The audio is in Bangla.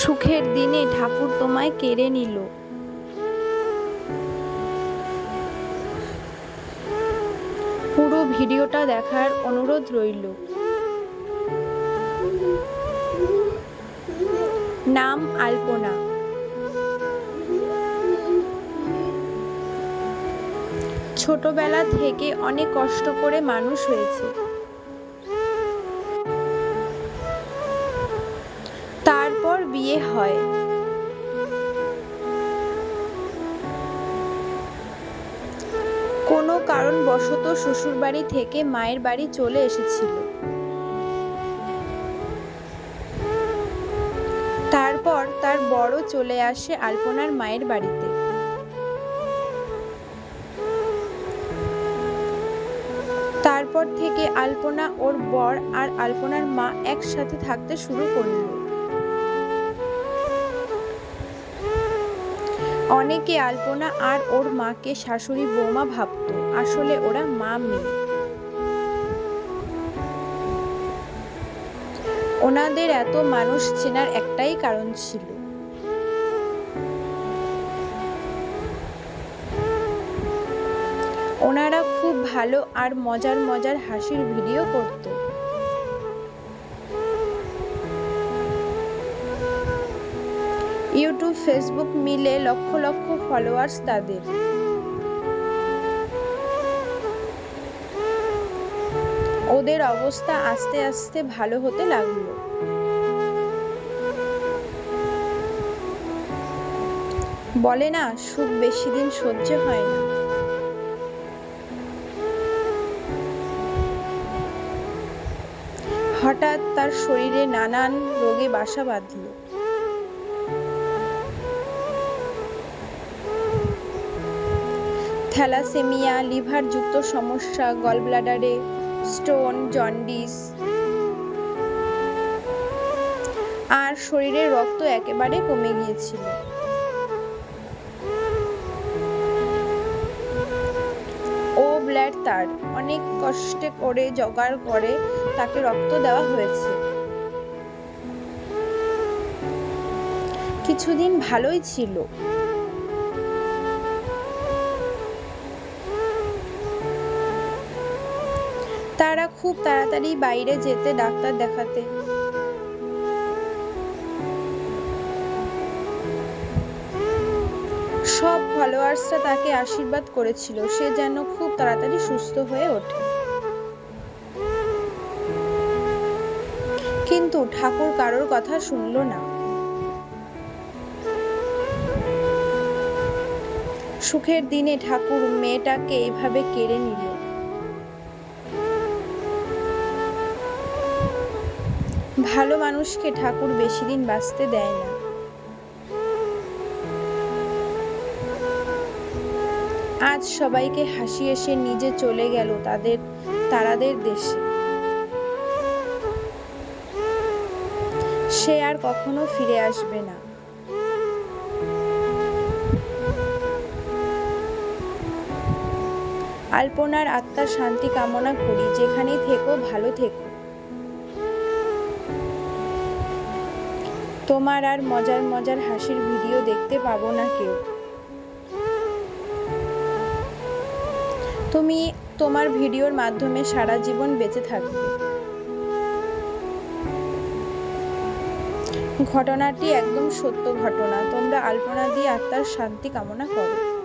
সুখের দিনে ঠাকুর তোমায় কেড়ে নিল। পুরো ভিডিওটা দেখার অনুরোধ রইল। নাম আলপনা। ছোটবেলা থেকে অনেক কষ্ট করে মানুষ হয়েছে। হয়। কোনো কারণবশত শ্বশুরবাড়ি থেকে মায়ের বাড়ি চলে এসেছিল। তারপর তার বড় চলে আসে আলপনার মায়ের বাড়িতে। তারপর থেকে আলপনা ওর বর আর আলপনার মা একসাথে থাকতে শুরু করল। অনেকে আলপনা আর ওর মাকে শাশুড়ি বৌমা ভাবতো, আসলে ওরা মা মেয়ে। ওনাদের এত মানুষ চেনার একটাই কারণ ছিল। ওনারা খুব ভালো আর মজার মজার হাসির ভিডিও করত। ইউটিউব, ফেসবুক মিলে লক্ষ লক্ষ ফলোয়ার্স তাদের। ওদের অবস্থা আস্তে আস্তে ভালো হতে লাগল। বলে না, সুখ বেশি দিন সহ্য হয় না। হঠাৎ তার শরীরে নানান রোগে বাসা বাঁধল। থ্যালাসেমিয়া, লিভারযুক্ত সমস্যা, গলব্লাডারে, স্টোন, জন্ডিস আর শরীরে রক্ত একেবারে কমে গিয়েছিল। ও ব্লাড তার অনেক কষ্টে করে জোগাড় করে তাকে রক্ত দেওয়া হয়েছে। কিছুদিন ভালোই ছিল। তারা খুব তাড়াতাড়ি বাইরে যেতে ডাক্তার দেখাতে। সব ফলোয়ার্সরা তাকে আশীর্বাদ করেছিল। সে যেন খুব তাড়াতাড়ি সুস্থ হয়ে ওঠে। কিন্তু ঠাকুর কারোর কথা শুনল না। সুখের দিনে ঠাকুর মেয়েটাকে এইভাবে কেড়ে নিল। ভালো মানুষকে ঠাকুর বেশি দিন বাঁচতে দেয় না। আজ সবাইকে হাসি এসে নিজে চলে গেল তাদের, তারাদের দেশে। সে আর কখনো ফিরে আসবে না। আলপনার আত্মার শান্তি কামনা করি, যেখানেই থেকো, ভালো থেকো। তোমার আর মজার মজার হাসির ভিডিও দেখতে পাবো না কেউ। তুমি তোমার ভিডিওর মাধ্যমে সারা জীবন বেঁচে থাকবে। ঘটনাটি একদম সত্য ঘটনা। তোমরা আলপনা দিয়ে আত্মার শান্তি কামনা করো।